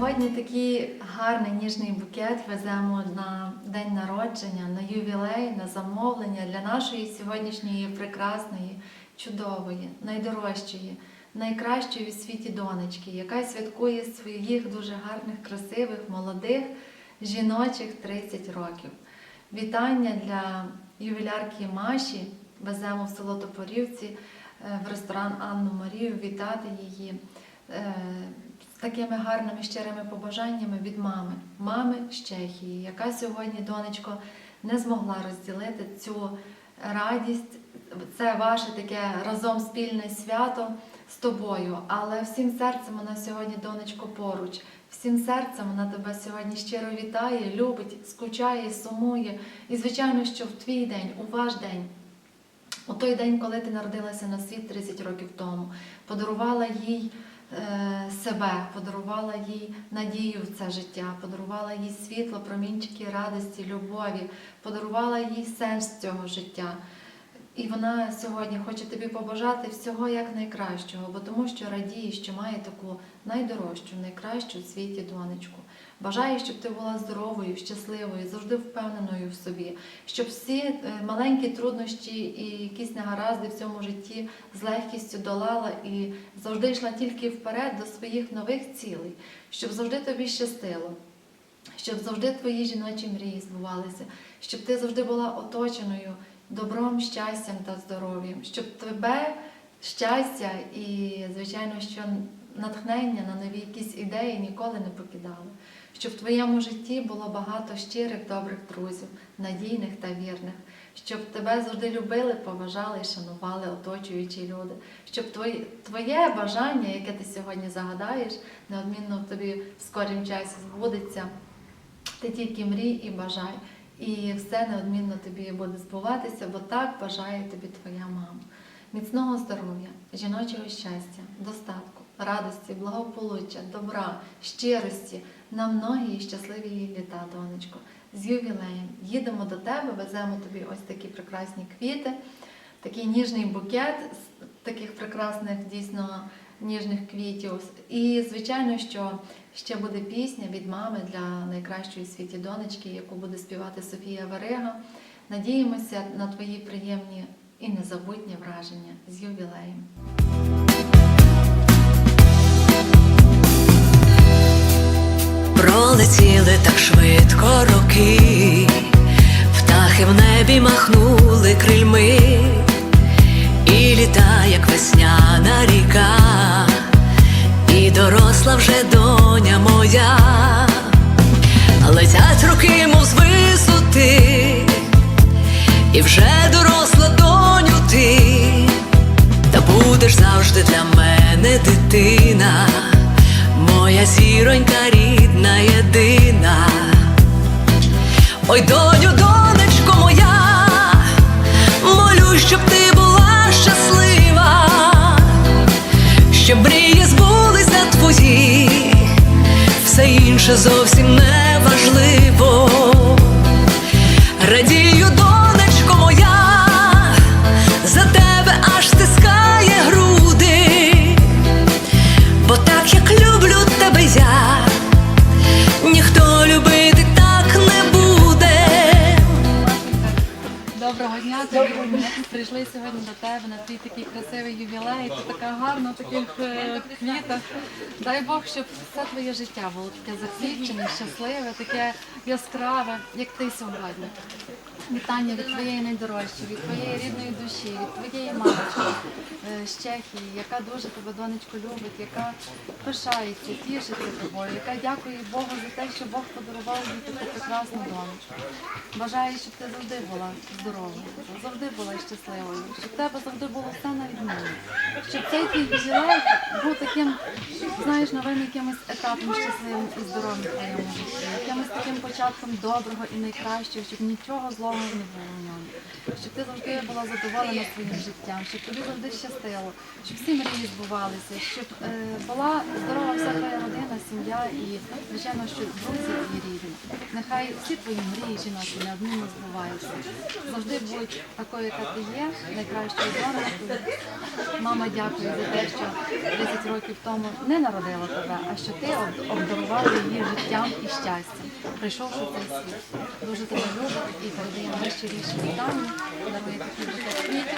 Сьогодні такий гарний ніжний букет веземо на день народження, на ювілей, на замовлення для нашої сьогоднішньої прекрасної, чудової, найдорожчої, найкращої у світі донечки, яка святкує своїх дуже гарних, красивих, молодих жіночих 30 років. Вітання для ювілярки Маші. Веземо в село Топорівці е, в ресторан Анну Марію вітати її е, такими гарними щирими побажаннями від мами, мами з Чехії, яка сьогодні, донечко, не змогла розділити цю радість. Це ваше таке разом спільне свято з тобою, але всім серцем вона сьогодні, донечко, поруч. Всім серцем вона тебе сьогодні щиро вітає, любить, скучає, сумує. І, звичайно, що в твій день, у ваш день, у той день, коли ти народилася на світ 30 років тому, подарувала їй себе, подарувала їй надію в це життя, подарувала їй світло, промінчики радості, любові, подарувала їй сенс цього життя. І вона сьогодні хоче тобі побажати всього як найкращого, бо тому що радіє, що має таку найдорожчу, найкращу у світі донечку. Бажає, щоб ти була здоровою, щасливою, завжди впевненою в собі, щоб всі е, маленькі труднощі і якісь негаразди в цьому житті з легкістю долала і завжди йшла тільки вперед до своїх нових цілей, щоб завжди тобі щастило, щоб завжди твої жіночі мрії збувалися, щоб ти завжди була оточеною добром, щастям та здоров'ям, щоб тебе щастя і, звичайно, що натхнення на нові якісь ідеї ніколи не покидало. Щоб в твоєму житті було багато щирих, добрих друзів, надійних та вірних, щоб тебе завжди любили, поважали і шанували оточуючі люди, щоб твоє, твоє бажання, яке ти сьогодні загадаєш, неодмінно в тобі в скорім часі збудеться. Ти тільки мрій і бажай, і все неодмінно тобі буде збуватися, бо так бажає тобі твоя мама. Міцного здоров'я, жіночого щастя, достатку, радості, благополуччя, добра, щирості на многі і щасливі літа, донечко. З ювілеєм їдемо до тебе, веземо тобі ось такі прекрасні квіти, такий ніжний букет з таких прекрасних, дійсно ніжних квітів. І, звичайно, що ще буде пісня від мами для найкращої світі донечки, яку буде співати Софія Варига. Надіємося на твої приємні і незабутні враження з ювілеєм. Пролетіли так швидко роки, птахи в небі махнули крильми, і літа, як весняна ріка, і доросла вже доня моя, летять роки, мов з висоти, і вже доросла доню ти, та будеш завжди для мене дитина, моя зіронька рідна, єдина. Ой, доню, донечко моя, молю, щоб ти інше зовсім не важливо. Доброго дня, тобі. Прийшли сьогодні до тебе на твій такий красивий ювілей. Ти така гарна в таких е, квітах. Дай Бог, щоб все твоє життя було таке засвідчене, щасливе, таке яскраве, як ти сьогодні. Вітання від твоєї найдорожчої, від твоєї рідної душі, від твоєї мамочки е, з Чехії, яка дуже тебе, донечко, любить, яка пишається, тішиться тобою, яка дякує Богу за те, що Бог подарував їй таку прекрасну донечку. Бажаю, щоб ти завжди була здоровою, завжди була щасливою, щоб тебе завжди було все на відміну. Щоб цей твій ювілей був таким, знаєш, новим якимось етапом щасливим і здоровим в твоєму житті, якимось таким початком доброго і найкращого, щоб нічого злого не було в ньому. Щоб ти завжди була задоволена своїм життям, щоб тобі завжди щастило, щоб всі мрії збувалися, щоб е, була здорова вся твоя родина, сім'я і, звичайно, що друзі і рідні. Нехай всі твої мрії жіночі неодмінно збуваються. Завжди будь такою, яка ти є, найкращою доноркою. Мама дякую за те, що 10 років тому не народила тебе, а що ти обдарувала її життям і щастям, прийшовши в цей світ. Дуже тебе любить і передає найщиріші вітання, дарує такі букет.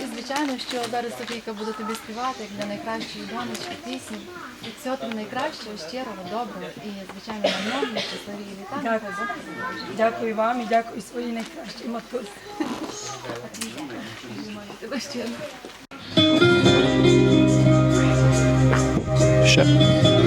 І звичайно, що зараз Софійка буде тобі співати як для найкращої донечки пісні. І всього тобі найкращого, щирого, доброго і звичайно намного щасливі вітання. Дякую. Дякую вам і дякую своїй найкращій матусі. Тебе щиро. Ще.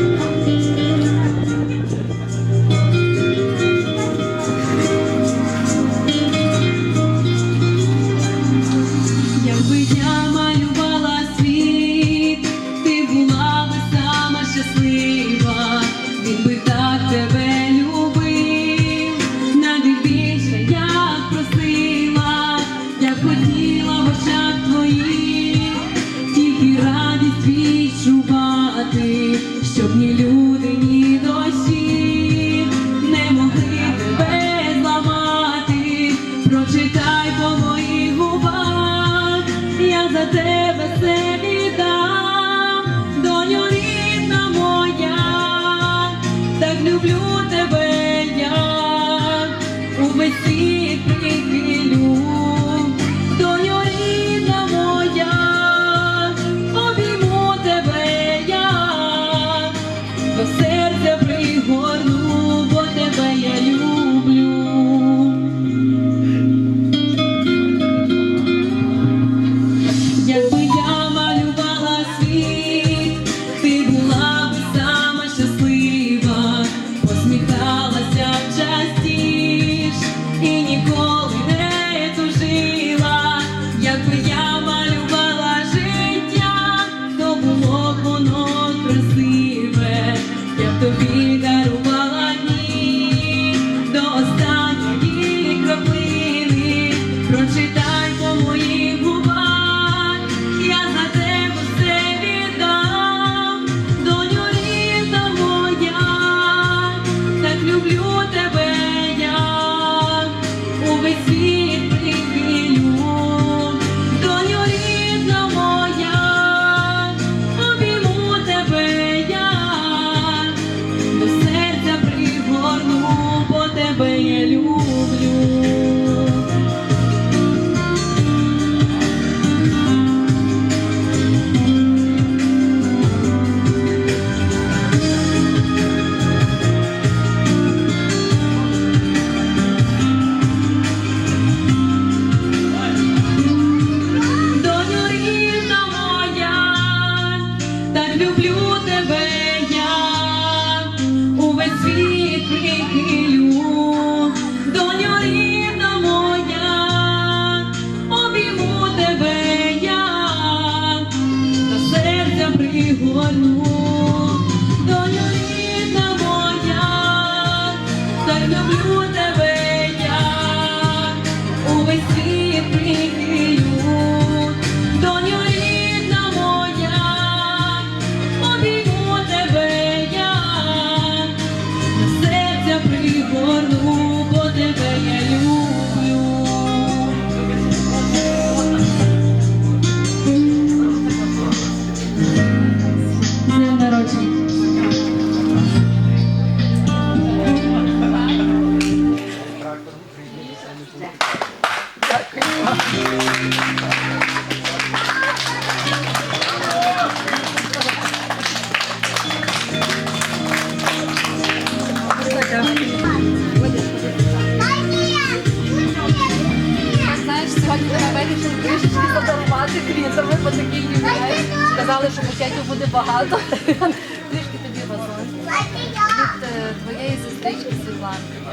one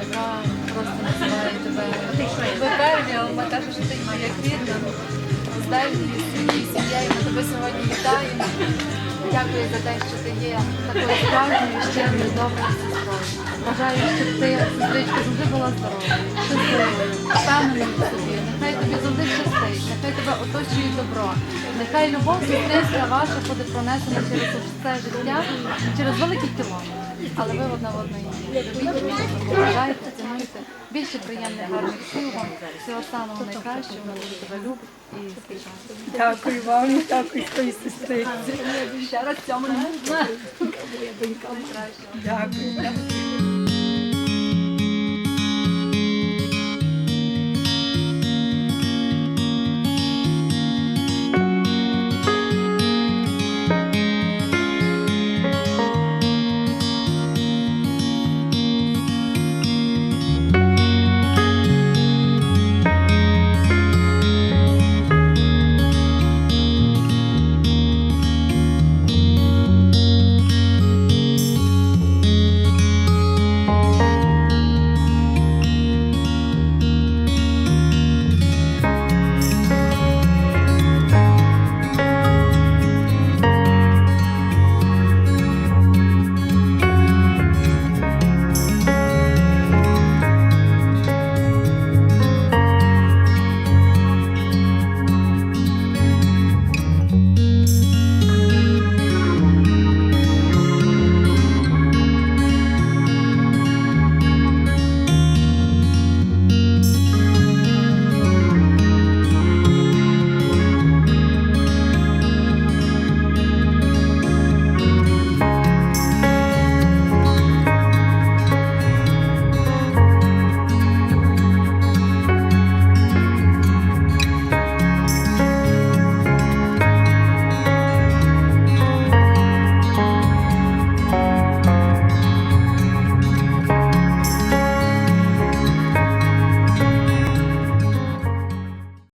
Яка просто називає тебе. Ви але вона каже, що ти моя квітка. З дальньою своєю сім'єю ми тебе сьогодні вітаємо. Дякую за те, що ти є такою справжньою, щирою, доброю сестрою. Бажаю, щоб ти, сестричка, завжди була здорова, щасливою, впевненою в собі, нехай тобі завжди щастить, нехай тебе оточує добро. Нехай любов сестринська ваша буде пронесена через все життя, через великий кілометр. Але ви одна в одної. Поважайте, цінуйте. Більше приємних гарних сил вам. Всього самого найкращого. Дуже тебе люблю і зустрічаю. Дякую вам, дякую твоїй сестри. Ще раз цьому. Дякую.